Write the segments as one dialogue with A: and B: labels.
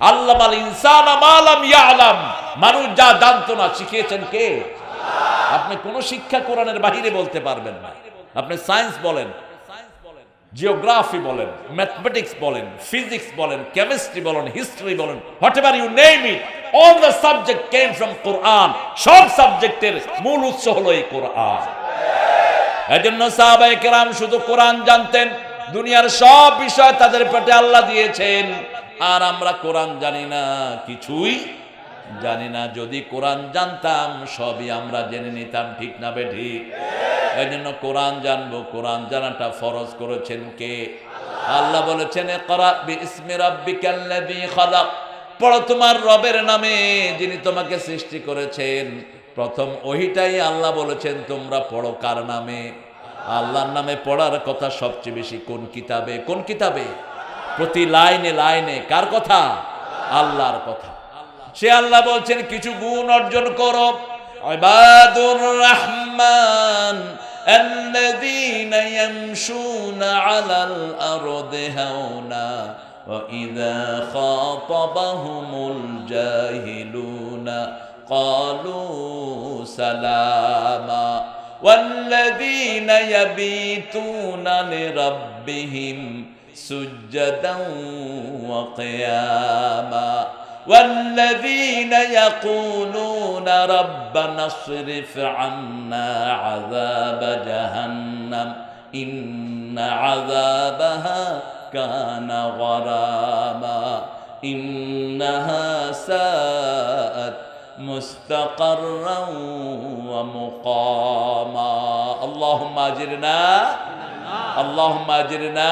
A: আল্লাহ আল ইনসান মানুষ যা না, শিখিয়েছেন কে? আপনি শিক্ষা কোরআনের বাহিরে বলতে পারবেন না। আপনি সায়েন্স বলেন, জিওগ্রাফি বলেন, ম্যাথমেটিক্স বলেন, ফিজিক্স বলেন, কেমিস্ট্রি বলেন, হিস্ট্রি বলেন whatever you name it, all the subject came from কোরআন, সব সাবজেক্টের মূল উৎস হলো এই কোরআন। এজন্য সাহাবাই কেরাম শুধু কোরআন জানতেন, দুনিয়ার সব বিষয় তাদের পেটে আল্লাহ দিয়েছেন। আর আমরা কোরআন জানি না, কিছুই জানি না। যদি কোরআন জানতাম, সবই আমরা জেনে নিতাম, ঠিক না বে ঠিক? এই জন্য কোরআন জানব, কোরআন জানাটা ফরজ করেছেন কে? আল্লাহ বলেছেন পড়ো তোমার রবের নামে, যিনি তোমাকে সৃষ্টি করেছেন। প্রথম ওহিটাই আল্লাহ বলেছেন, তোমরা পড়ো কার নামে? আল্লাহর নামে পড়ার কথা সবচেয়ে বেশি কোন কিতাবে? কোন কিতাবে? প্রতি লাইনে লাইনে কার কথা আল্লাহর কথা সে আল্লাহ বলছেন কিছু গুণ অর্জন করো ইবাদুর রহমান الذين يمشون على الأرض هونا وإذا خاطبهم الجاهلون قالوا سلاما والذين يبيتون لربهم سجدا وقياما والذين يقولون ربنا اصرف عنا عذاب جهنم إن عذابها كان غراما إنها ساءت مستقرا ومقاما اللهم أجرنا اللهم أجرنا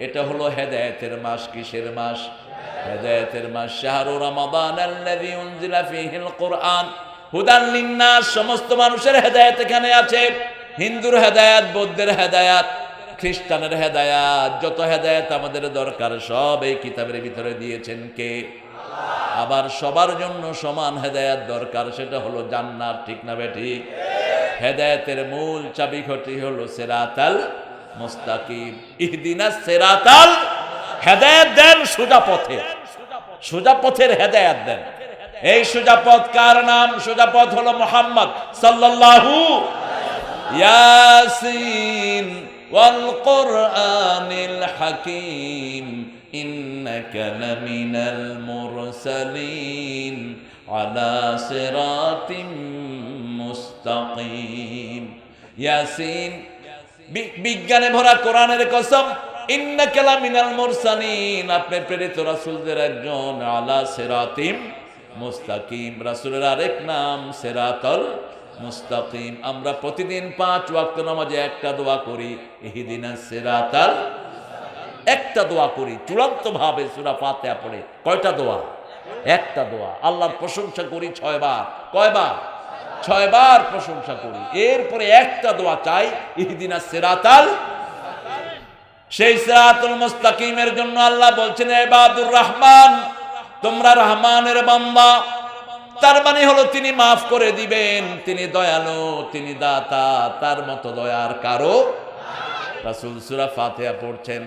A: এটা হলো হেদায়েতের মাস, কিসের মাস? হেদায়েতের মাস। শাহরু রমাদান আল্লাযী উনজিলা ফীহিল কোরআন। হুদান লিন্নাস, সমস্ত মানুষের হেদায়েত এখানে আছে। হিন্দুর হেদায়েত, বৌদ্ধের হেদায়েত, খ্রিস্টানের হেদায়াত, যত হেদায়াত আমাদের দরকার, সব এই কিতাবের ভিতরে দিয়েছেন কে? আবার সবার জন্য সমান হেদায়াত দরকার, সেটা হলো জান্নাত, ঠিক না বেঠিক? হেদায়েতের মূল চাবিঘটি হলো সেরাতাল মোস্তাকিম। ইহদিনা সেরাতাল হেদায়ত দেন সোজা পথে। সোজা পথের হেদায়াত দেন। এই সোজা পথ কার নাম? সোজা পথ হলো মোহাম্মদ সাল্লাল্লাহু ইয়াসিন ওয়াল কোরআনিল হাকিম। ইন্নাকা লামিনাল মুরসালিন আলা সিরাতিম মুস্তাকিম। ইয়াসিন বিজ্ঞানে ভরা কোরআনের কসম প্রেরিত একজন আরেক নাম মুস্তাকিম। আমরা প্রতিদিন পাঁচ একটা দোয়া করি একটা দোয়া করি চূড়ান্ত ভাবে পড়ে। কয়টা দোয়া? একটা দোয়া। আল্লাহর প্রশংসা করি ছয়বার কয়বার? ছয়বার প্রশংসা করি। এরপরে একটা দোয়া চাই, ইহদিনা সিরাতাল সেই সিরাতুল মুস্তাকিমের জন্য আল্লাহ বলছেন ইবাদুর রহমান, তোমরা রহমানের বান্দা। তার মানে হলো তিনি মাফ করে দিবেন, তিনি দয়ালু, তিনি দাতা, তার মতো দয়ার কারও রাসূল সূরা ফাতিহা পড়ছেন।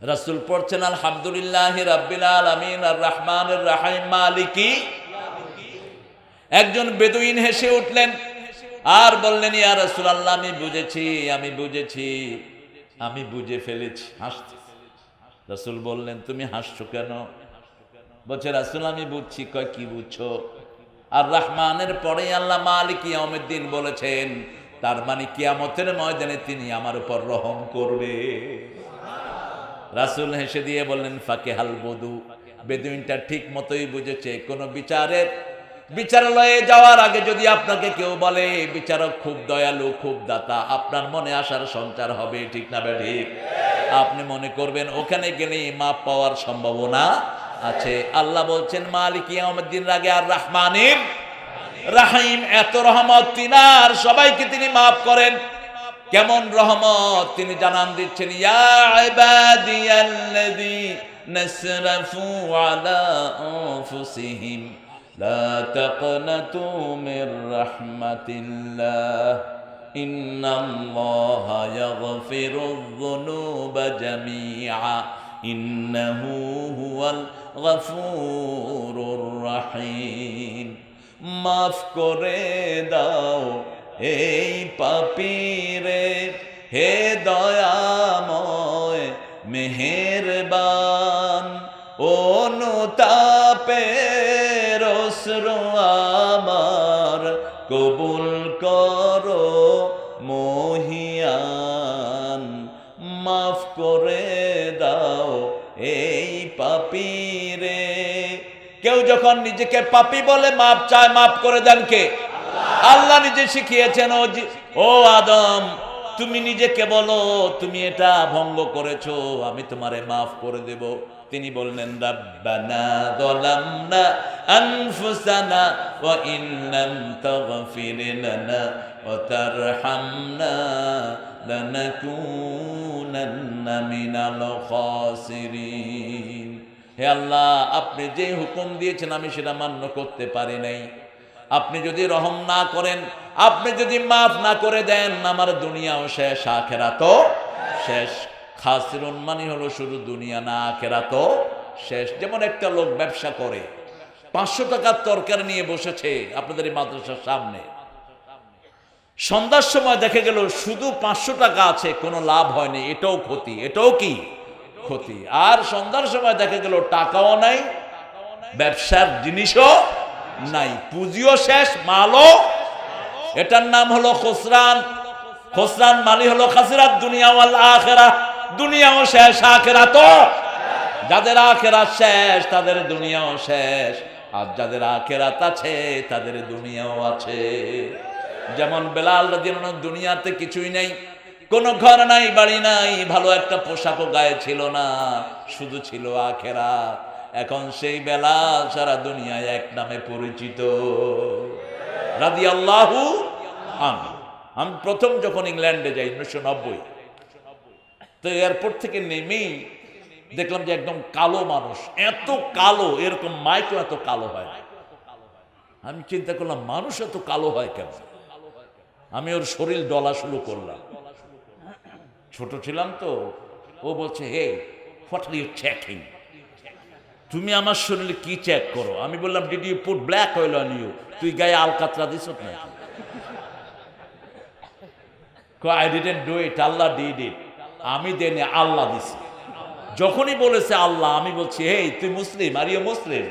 A: রাসূল পড়ছেন, আলহামদুলিল্লাহ রাব্বিল আলামিন, আর রহমানির রহিম, মালিকি একজন বেদুইন হেসে উঠলেন। আর বললেন, ইয়া রাসূলুল্লাহ, আমি বুঝেছি আমি বুঝেছি, আমি বুঝে ফেলেছি হাসতে রাসূল বললেন, তুমি হাসছো কেন? বলছে, রাসূল, আমি বুঝছি। কয়, কি বুঝছ? আর রহমানের পরে আল্লাহ মালিক ইয়াউমিদ্দিন বলেছেন, তার মানে কিয়ামতের ময়দানে তিনি আমার উপর রহম করবে। রাসূল হেসে দিয়ে বললেন ফাকে হাল বধু বেদুইনটা ঠিক মতোই বুঝেছে, কোনো বিচারের বিচারালয়ে যাওয়ার আগে যদি আপনাকে কেউ বলে, বিচারক খুব দয়ালু, খুব দাতা, আপনার মনে আসার সঞ্চার হবে, ঠিক না ঠিক? আপনি মনে করবেন, ওখানে গেলে মাপ পাওয়ার সম্ভাবনা আছে। আল্লাহ বলছেন, মালিক ইয়ামুদ্দিন আগে আর রহমানের রাহিম, এত রহমত তিনার, সবাইকে তিনি মাফ করেন। কেমন রহমত? তিনি জানান দিচ্ছেন, ইয়া ইবাদিয়াল্লাযী আলা আনফুসিহিম। লা তাকনাতু মির রাহমাতিল্লাহ। ইন্নাল্লাহা ইয়াগফিরুয যুনুবা জামিআ। ইন্নাহু হুয়াল গফুরুর রাহিম। মাফ করে দাও এই পাপিরে, হে দয়াময় মেহেরবান। অনুতাপে কেউ যখন নিজেকে পাপি বলে মাপ চায় মাফ করে দেন কে? আল্লাহ নিজে শিখিয়েছেন ও আদম, তুমি নিজেকে বলো, তুমি এটা ভঙ্গ করেছ, আমি তোমারে মাফ করে দেব। তিনি বললেন, রাব্বানা যালামনা আনফুসানা ওয়া ইন লাম তাগফির লানা ওয়া তারহামনা লানাকুনান্না মিনাল খাসিরিন। হে আল্লাহ, আপনি যে হুকুম দিয়েছেন, আমি সেটা মান্য করতে পারি নাই। আপনি যদি রহম না করেন, আপনি যদি মাফ না করে দেন, আমার দুনিয়াও শেষ আখেরা তো শেষ। খাসিরুন মানে হলো শুধু দুনিয়া না আখেরা তো শেষ। যেমন একটা লোক ব্যবসা করে, পাঁচশো টাকার তরকারি নিয়ে বসেছে আপনাদের এই মাদ্রাসার সামনে। সন্ধ্যার সময় দেখা গেল, শুধু পাঁচশো টাকা আছে, কোনো লাভ হয়নি। এটাও ক্ষতি, এটাও কি? ক্ষতি। আর সন্ধ্যার সময় দেখা গেল টাকাও নাই, ব্যবসার জিনিসও নাই। পুঁজিও শেষ, মালও। এটার নাম হলো খসরান খসরান মালি হলো খাসিরাত, দুনিয়া ওয়াল আখেরা। দুনিয়াও শেষ আখেরা তো যাদের আখেরা শেষ, তাদের দুনিয়াও শেষ। আর যাদের আখেরাত আছে, তাদের দুনিয়াও আছে। যেমন বেলাল দুনিয়াতে কিছুই নেই। কোনো ঘর নাই, বাড়ি নাই, ভালো একটা পোশাকও গায়ে ছিল না, শুধু ছিল আখেরাত। এখন সেই বেলা সারা দুনিয়ায় এক নামে পরিচিত। রাদি আল্লাহু আমি প্রথম যখন ইংল্যান্ডে যাই, উনিশশো নব্বই। তো এয়ারপোর্ট থেকে নেমেই দেখলাম যে একদম কালো মানুষ। এত কালো, এরকম মাইকও এত কালো হয়। আমি চিন্তা করলাম, মানুষ এত কালো হয় কেন? আমি ওর শরীর ডলা শুরু করলাম। ছোট ছিলাম তো, ও বলছে, hey what are you checking তুমি আমার শরীরে কি চেক করো? আমি বললাম did you put black oil on you তুই গায়ে আলকাতরা দিস না I didn't do it Allah did it আমি দেনে আল্লাহ দিছি। যখনই বলেছে আল্লাহ, আমি বলছি হেই তুই মুসলিম আর ইয়ে মুসলিম?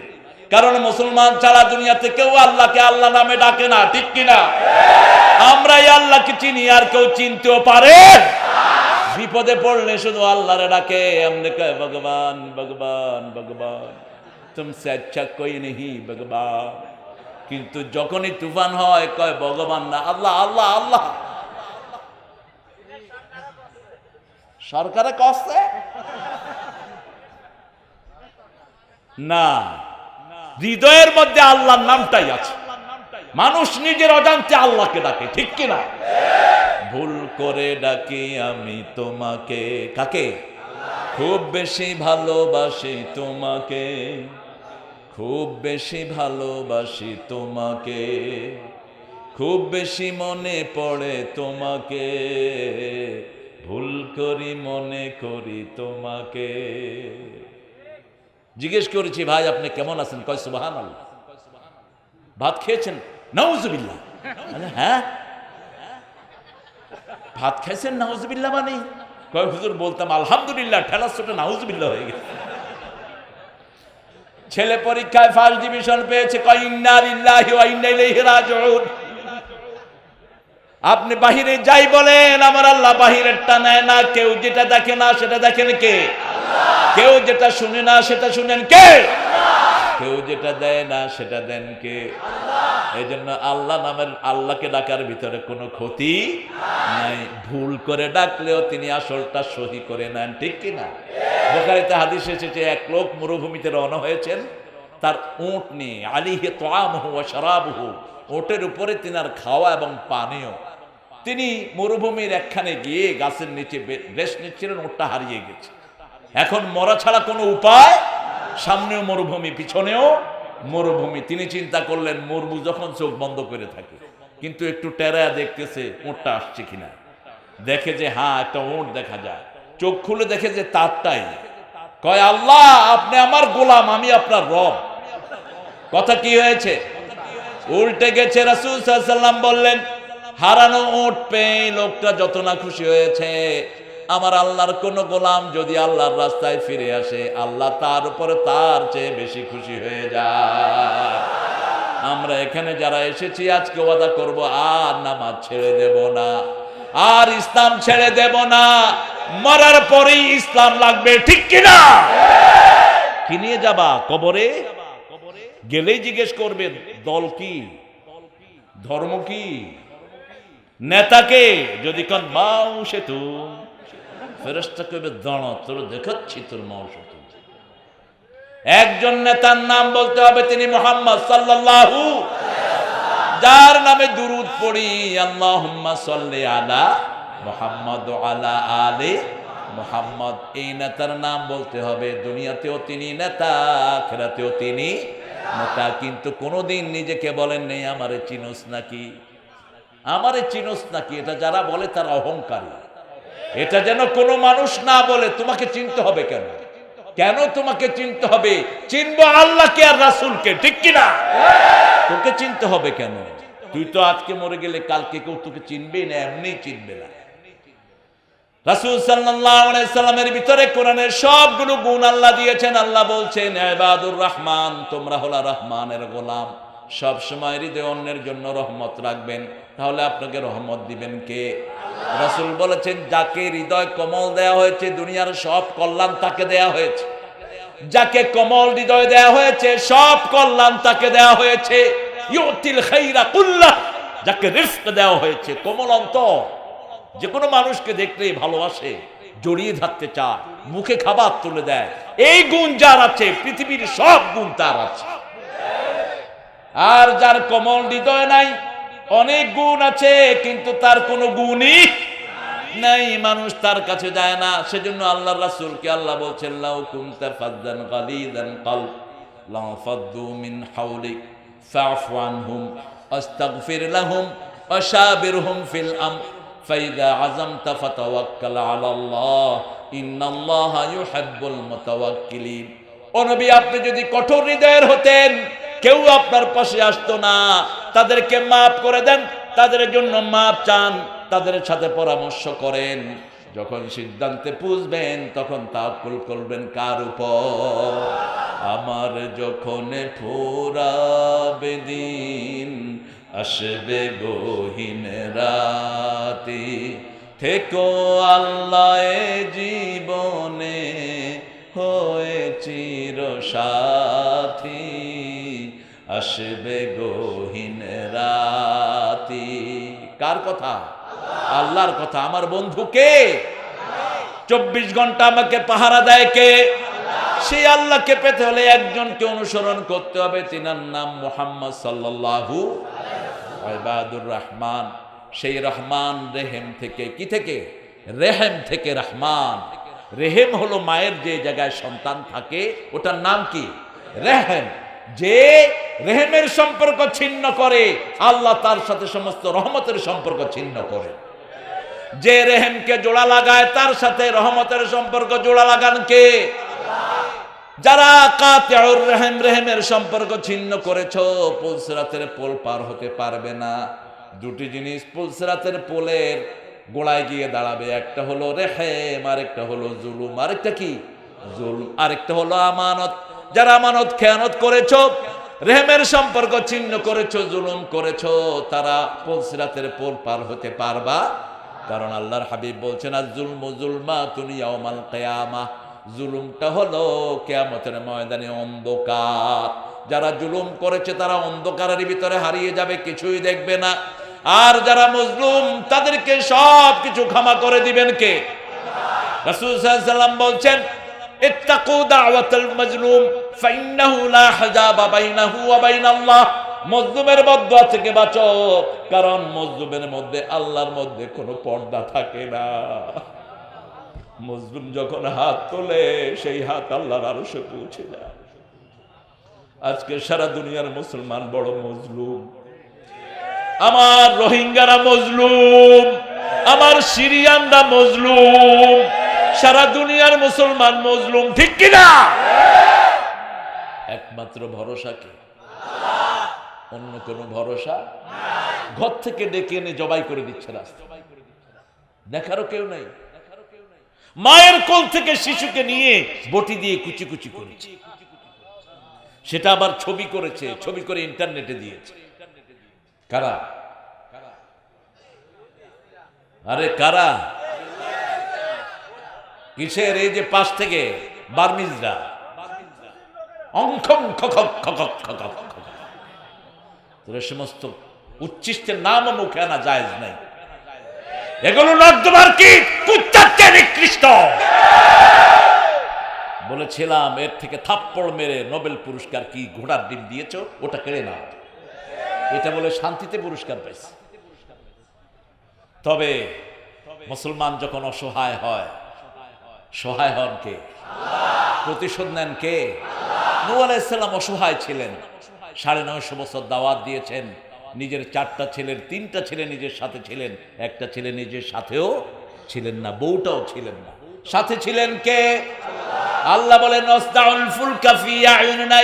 A: কারণ মুসলমান ছাড়া দুনিয়াতে কেউ আল্লাহকে আল্লাহ নামে ডাকে না, ঠিক কিনা? আমরাই আল্লাহকে চিনি, আর কেউ চিনতেও পারে বিপদে পড়লে শুধু আল্লাহরে ডাকে, আমনে কয়, ভগবান ভগবান ভগবান, তুমসে আচ্ছা কই নেহি, ভগবান? কিন্তু যখনই তুফান হয়, কয়, ভগবান না, আল্লাহ আল্লাহ আল্লাহ। সরকারে কষ্টে? না। হৃদয়ের মধ্যে আল্লাহর নামটাই আছে। মানুষ নিজের অজান্তে আল্লাহকে ডাকে, ঠিক কিনা? ভুল করে ডাকি আমি তোমাকে। কাকে? খুব বেশি ভালোবাসি তোমাকে। খুব বেশি ভালোবাসি তোমাকে। খুব বেশি মনে পড়ে তোমাকে। ভুল করি, মনে করি তোমাকে। জিজ্ঞেস করেছি, ভাই, আপনি কেমন আছেন? কয় সুবাহান আল্লাহ ভাত খেয়েছেন? নাউজুবিল্লাহ। আরে হ্যাঁ? ভাত খাইছেন, নাউজুবিল্লাহ মানে? কয়, হুজুর, বলতাম, আলহামদুলিল্লাহ ঠেলা ছোট নাউজুবিল্লাহ হয়ে গেছে। ছেলে পরীক্ষায় ফার্স্ট ডিভিশন পেয়েছে আপনি বাহিরে যাই বলেন, আমার আল্লাহ বাহিরেরটা নেয় না, কেউ যেটা দেখে না, সেটা দেখেন কে? কেউ যেটা শুনে না, সেটা শুনেন কে? কেউ যেটা দেয় না, সেটা দেন কে? এই জন্য আল্লাহ নামের আল্লাহকে ডাকার ভিতরে কোনো ক্ষতি নাই। ভুল করে ডাকলেও তিনি আসলটা সহি করে নেন, ঠিক কিনা বোখারিতে হাদিস এসেছে, এক লোক মরুভূমিতে রওনা হয়েছেন, তার উঁট নিয়ে, আলিহে তোয়ামহু ও শরাবহু, উটের উপরে তিনার খাওয়া এবং পানীয়। তিনি মরুভূমির একখানে গিয়ে গাছের নিচে রেস্ট নিচ্ছিলেন, উটটা হারিয়ে গেছে। এখন মরা ছাড়া কোনো উপায় সামনেও মরুভূমি, পিছনেও মরুভূমি। তিনি চিন্তা করলেন মরু যখন চোখ বন্ধ করে থাকে, কিন্তু একটু টেরা দেখতেছে, উঁটটা আসছে কিনা। দেখে যে হ্যাঁ একটা উঁট দেখা যায়। চোখ খুলে দেখে যে, তারটাই। কয়, আল্লাহ, আপনি আমার গোলাম, আমি আপনার রব। কথা কি হয়েছে? উল্টে গেছে রাসূল সাল্লাম বললেন, হারানো উট পেয়ে লোকটা যত না খুশি হয়েছে আমার আল্লাহর কোন গোলাম যদি আল্লাহর রাস্তায় ফিরে আসে, আল্লাহ তার উপরে তার চেয়ে বেশি খুশি হয়ে যায়। আমরা এখানে যারা এসেছি, আজকে ওয়াদা করব, আর নামাজ ছেড়ে দেব না। আর ইসলাম ছেড়ে দেব না। মরার পরেই ইসলাম লাগবে, ঠিক কিনা? কি নিয়ে যাবা? কবরে? গেলেই জিজ্ঞেস করবে দল কি? ধর্ম কি? নেতাকে যদি কন, মাও সে তু ফেরস্তা কইবে, দাঁড়া, তোর দেখাচ্ছি তোর মাও সে তু একজন নেতার নাম বলতে হবে তিনি মোহাম্মদ সাল্লাল্লাহু যার নামে দুরুদ পড়ি, আল্লাহুম্মা সাল্লি আলা মুহাম্মদ আলা আলে মোহাম্মদ। এই নেতার নাম বলতে হবে, দুনিয়াতেও তিনি নেতা, আখেরাতেও তিনি নেতা। কিন্তু কোনোদিন নিজেকে বলেন নেই, আমারে চিনোস নাকি? আমারে চিনোস নাকি? এটা যারা বলে তারা অহংকারী। এটা যেন কোনো মানুষ না বলে, তোমাকে চিনতে হবে কেন? কেন তোমাকে চিনতে হবে? চিনবো আল্লাহকে আর রাসূলকে, ঠিক কিনা? তোকে চিনতে হবে কেন? তুই তো আজকে মরে গেলে কালকে কেউ তোকে চিনবেই না, এমনি চিনবে না। রাসূল সাল্লামের ভিতরে কোরআনের সবগুলো গুণ আল্লাহ দিয়েছেন। আল্লাহ বলছেন রহমান, তোমরা হলা রহমানের গোলাম। সব সময় হৃদয় অন্যের জন্য রহমত রাখবেন। তাহলে আপনাকে রহমত দিবেন কে? রাসূল বলেছেন, যাকে হৃদয় কমল দেয়া হয়েছে, দুনিয়ার সব কল্যাণ তাকে দেয়া হয়েছে। যাকে কমল হৃদয় দেয়া হয়েছে, সব কল্যাণ তাকে দেয়া হয়েছে। ইউতিল খাইরা কুল্লাহ, যাকে রিস্ক দেওয়া হয়েছে, কোমল অন্তর। যে কোনো মানুষকে দেখলেই ভালোবাসে, জড়িয়ে ধরতে চায়, মুখে খাবার তুলে দেয়। এই গুণ যার আছে, পৃথিবীর সব গুণ তার আছে। আর যার কমল হৃদয় নাই অনেক গুণ আছে, কিন্তু তার কোনো গুণই নাই। মানুষ তার কাছে যায় না। সেজন্য আল্লাহ রাসূলকে আল্লাহ বলছেন, লাউ কুনতা ফাদ্দান গালিদান কলব লাউ ফাদ্দু মিন হাওলিক ফাফু আনহুম, আস্তাগফির লাহুম ওয়াশাবিরহুম ফিল আমর, ফাইদা আযামতা ফাতাওয়াক্কাল আলা আল্লাহ ইন্নাল্লাহা ইউহিব্বুল মুতাওয়াক্কিলিন। ও নবী, আপনি যদি কঠোর হৃদয়ের হতেন, কেউ আপনার পাশে আসতো না। তাদেরকে মাফ করে দেন, তাদের জন্য মাপ চান, তাদের সাথে পরামর্শ করেন। যখন সিদ্ধান্তে পুষবেন তখন তাকুল করবেন কার উপর? আমার যখন ফোরাবে দিন, আসবে গহীন রাতে। থেকো আল্লাহ জীবনে হয়ে চির সাথী আসবে গহীন রাতি। কার কথা? আল্লাহর কথা। আমার বন্ধু কে? চব্বিশ ঘণ্টা আমাকে পাহারা দেয় কে? সেই আল্লাহকে পেতে হলে একজনকে অনুসরণ করতে হবে। তিনার নাম মোহাম্মদ সাল্লাল্লাহু ইবাদুর রহমান সেই রহমান রেহেম থেকে। কি থেকে? রেহেম থেকে রহমান। রেহেম হলো মায়ের যে জায়গায় সন্তান থাকে, ওটার নাম কি? রেহেম। যে রেহেমের সম্পর্ক ছিন্ন করে, আল্লাহ তার সাথে সমস্ত রহমতের সম্পর্ক ছিন্ন করে। যে রেহেমকে জোড়া লাগায়, তার সাথে রহমতের সম্পর্ক জোড়া লাগান কে? যারা কাতিয়াউর রেহেম, রেহেমের সম্পর্ক ছিন্ন করেছ, পুলসরাতের পোল পার হতে পারবে না। দুটি জিনিস পুলসরাতের পোলের গোড়ায় গিয়ে দাঁড়াবে, একটা হলো রেহেম, আরেকটা হলো জুলুম। আরেকটা কি? জুলুম। আরেকটা হলো আমানত। যারা আমানত খেয়ানত করেছ, রেহমের সম্পর্ক ছিন্ন করেছ, জুলুম করেছ, তারা পুলসরাতের পোল পার হতে পারবা। কারণ আল্লাহর হাবিব বলছেন আর জুলমু জুলমা তুনিয়াউমাল কিয়ামা। জুলুমটা হলো কেয়ামতের ময়দানে অন্ধকার। যারা জুলুম করেছে, তারা অন্ধকারের ভিতরে হারিয়ে যাবে, কিছুই দেখবে না। আর যারা মজলুম, তাদেরকে সব কিছু ক্ষমা করে দিবেন কে? রাসূল বলছেন اتقوا دعوة المظلوم فإنه لا حجاب بينه وبين الله মজলুমের বদয়া থেকে বাঁচো কারণ মজলুমের মধ্যে আল্লাহর মধ্যে কোনো পর্দা থাকে না মজলুম যখন হাত তোলে সেই হাত আল্লাহর আরশে পৌঁছে যায় আজকে সারা দুনিয়ার মুসলমান বড় মজলুম আমার রোহিঙ্গারা মজলুম আমার সিরিয়ানরা মজলুম সারা দুনিয়ার মুসলমান মজলুম, ঠিক কিনা? একমাত্র ভরসা কি? অন্য কোনো ভরসা? ঘর থেকে ডেকে এনে জবাই করে দিচ্ছে রাস্তা দেখারও কেউ নাই। মায়ের কোল থেকে শিশুকে নিয়ে বটি দিয়ে কুচি কুচি করেছে। সেটা আবার ছবি করেছে, ছবি করে ইন্টারনেটে দিয়েছে। কারা? আরে কারা? কিসের এই যে পাশ থেকে বার্মিজরা সমস্ত উচ্ছিষ্টের নাম মুখে আনা জায়েজ নাই। এগুলো নর্দমার কি? নিকৃষ্ট। বলেছিলাম, এর থেকে থাপ্পড় মেরে নোবেল পুরস্কার কি ঘোড়ার ডিম দিয়েছ? ওটা কেড়ে নাও। এটা বলে শান্তিতে পুরস্কার পাইছে। তবে মুসলমান যখন অসহায় হয় সহায় হন কে? প্রতিশোধ নেন কে? নূ আলাইসাল্লাম অসহায় ছিলেন। সাড়ে নয়শো বছর দাওয়াত দিয়েছেন। নিজের চারটা ছেলের তিনটা ছেলে নিজের সাথে ছিলেন। একটা ছেলে নিজের সাথেও ছিলেন না, বউটাও ছিলেন না। সাথে ছিলেন কে? আল্লাহ বলেন "ওয়াসদাউল ফুলকা ফি আয়ুনিনা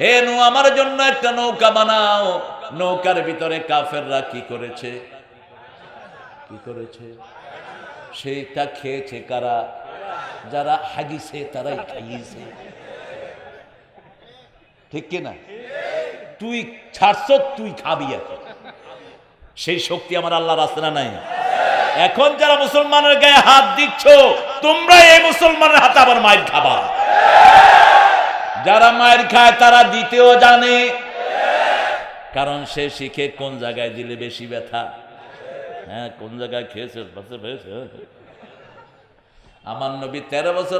A: হে নূহ, আমার জন্য একটা নৌকা বানাও। নৌকার ভিতরে কাফেররা কি করেছে? কি করেছে? সেইটা খেয়েছে কারা? যারা হাগিছে, তারাই খাইয়েছে ঠিক কিনা তুই ছাড়ছ, তুই খাবি এখন। সেই শক্তি আমার আল্লাহর আছে না নাই? এখন যারা মুসলমানের গায়ে হাত দিচ্ছ তোমরা এই মুসলমানের হাতে আবার মায়ের খাবা। যারা মায়ের খায়, তারা দিতেও জানে। কারণ সে শিখে কোন জায়গায় দিলে বেশি ব্যথা? হ্যাঁ কোন জায়গায় খেয়েছে? বাসে পেয়েছে আমার নবী তেরো বছর